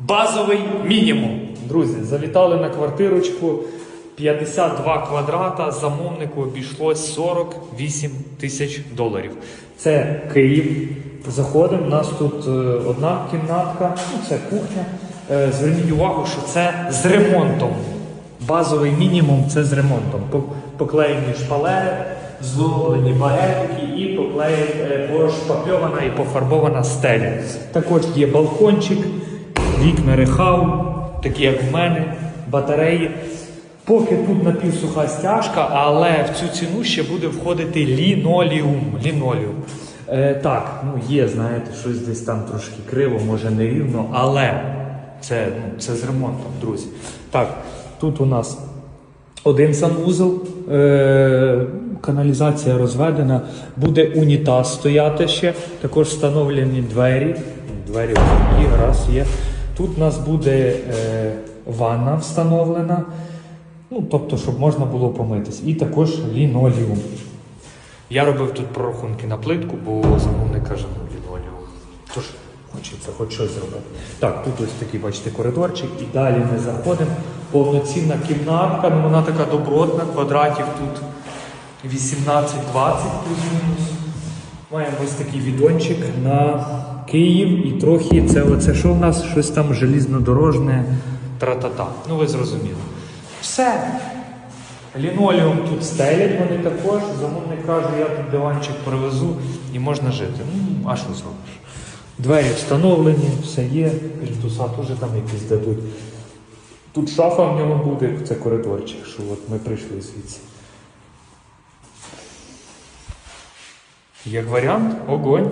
Базовий мінімум. Друзі, завітали на квартирочку 52 квадрата. Замовнику обійшлось 48 тисяч доларів. Це Київ. Заходимо. У нас тут е, одна кімнатка, ну це кухня. Е, Зверніть увагу, що це з ремонтом. Базовий мінімум це з ремонтом. Поклеєні шпалери, злоблені багетики і поклеєні, е, пошпакльована і пофарбована стеля. Також є балкончик, вікна рехау, такі як в мене, батареї. Поки тут напівсуха стяжка, але в цю ціну ще буде входити ліноліум. ліноліум. Е, так, ну є, знаєте, щось десь там трошки криво, може не рівно, але це, ну, це з ремонтом, друзі. Так, тут у нас один санвузол, е- каналізація розведена, буде унітаз стояти ще, також встановлені двері. Двері такі, раз є. Тут у нас буде е- ванна встановлена, ну, тобто, щоб можна було помитись. І також лінолеум. Я робив тут прорахунки на плитку, бо замовник каже, ну лінолеум. Тож хочеться хоч щось зробити. Так, тут ось такий, бачите, коридорчик, і далі ми заходимо. Повноцінна кімнатка, ну вона така добротна, квадратів тут 18-20 плюс-мінус. Маємо ось такий відончик на Київ і трохи це оце що в нас? Щось там желізнодорожне тра-та-та. Ну ви зрозуміли. Все. Лінолеум тут стелять вони також. Замовник каже, я тут диванчик привезу і можна жити. Ну, а що зробиш? Двері встановлені, все є, плінтуса теж там якісь дадуть. Тут шафа в ньому буде, це коридорчик, що от ми прийшли звідси. Як варіант, огонь.